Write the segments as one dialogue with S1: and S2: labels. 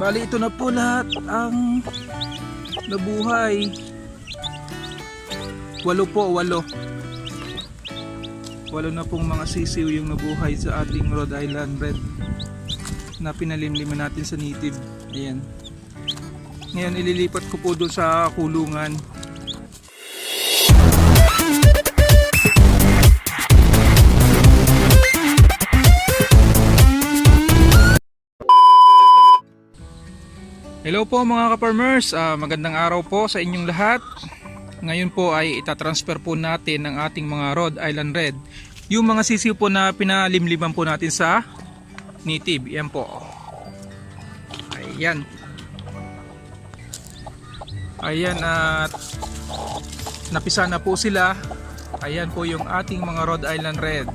S1: Bali ito na po lahat ang nabuhay. Walo po, walo. Walo na pong mga sisiw yung nabuhay sa ating Rhode Island Red na pinalimliman natin sa native. Ayan. Ngayon ililipat ko po doon sa kulungan. Hello po mga ka-farmers, Ah, magandang araw po sa inyong lahat. Ngayon po ay itatransfer po natin ng ating mga Rhode Island Red. Yung mga sisiw po na pinalimliman po natin sa native. Yan po. Ayan. Ayan at napisa na po sila. Ayan po yung ating mga Rhode Island Red.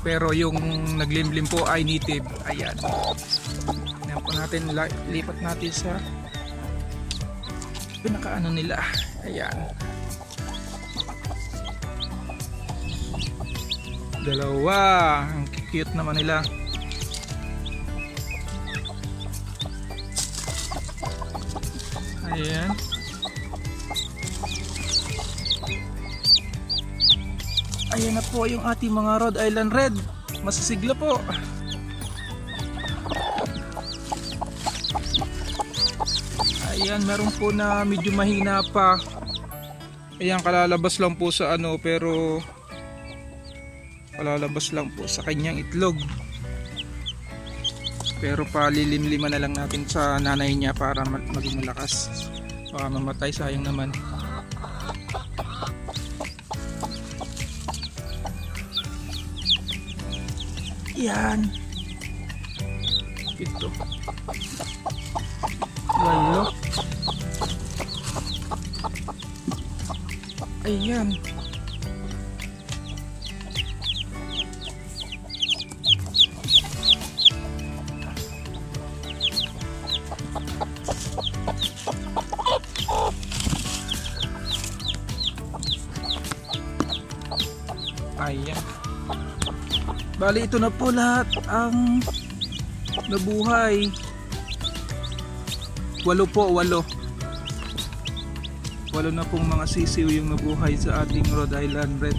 S1: Pero yung naglimlim po ay native. Ayan. Natin, lipat natin sa pinakaano nila. Ayan. Dalawa. Ang cute naman nila. Ayan. Ayan na po yung ating mga Rhode Island Red. Masisigla po. Ayan, meron po na medyo mahina pa. Ayan, kalalabas lang po sa ano, pero kalalabas lang po sa kanyang itlog. Pero palilimliman na lang natin sa nanay niya para ma- maging malakas. Baka mamatay, sayang naman. Yan. Ito. Walo. Ayan. Ayan. Bali ito na po lahat ang nabuhay. Walo po, walo. Walo na pong mga sisiw yung nabuhay sa ating Rhode Island Red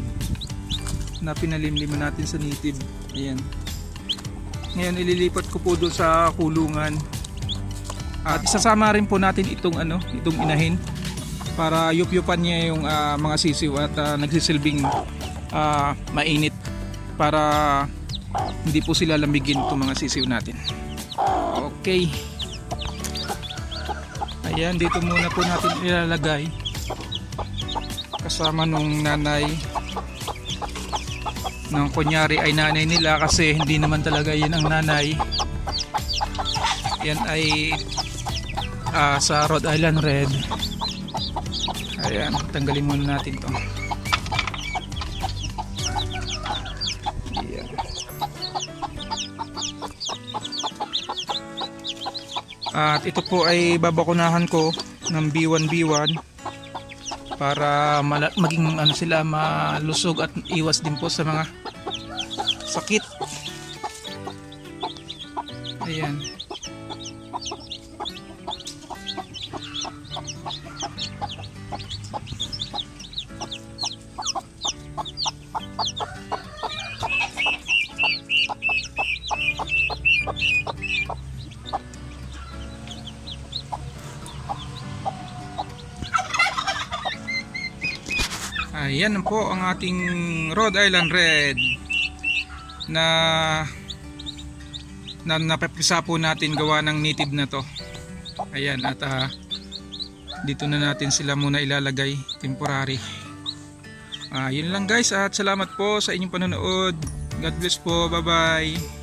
S1: na pinalimliman natin sa native. Ayan. Ngayon ililipat ko po doon sa kulungan. At isasama rin po natin itong ano, itong inahin para yup-yupan niya yung ah, mga sisiw at ah, nagsisilbing ah, mainit para hindi po sila lamigin itong mga sisiw natin. Okay. Ayan, dito muna po natin ilalagay kasama nung nanay. Ng kunyari ay nanay nila kasi hindi naman talaga yun ang nanay. Yan ay ah, sa Rhode Island Red. Ayan, tanggalin muna natin to. Ayan. At ito po ay babakunahan ko ng B1 B1 para maging ano sila malusog at iwas din po sa mga sakit. Ayan. Ayan po ang ating Rhode Island Red na na napapisa po natin gawa ng native na to. Ayan at ah, dito na natin sila muna ilalagay temporary. Ah, yun lang guys at salamat po sa inyong panonood. God bless po. Bye bye.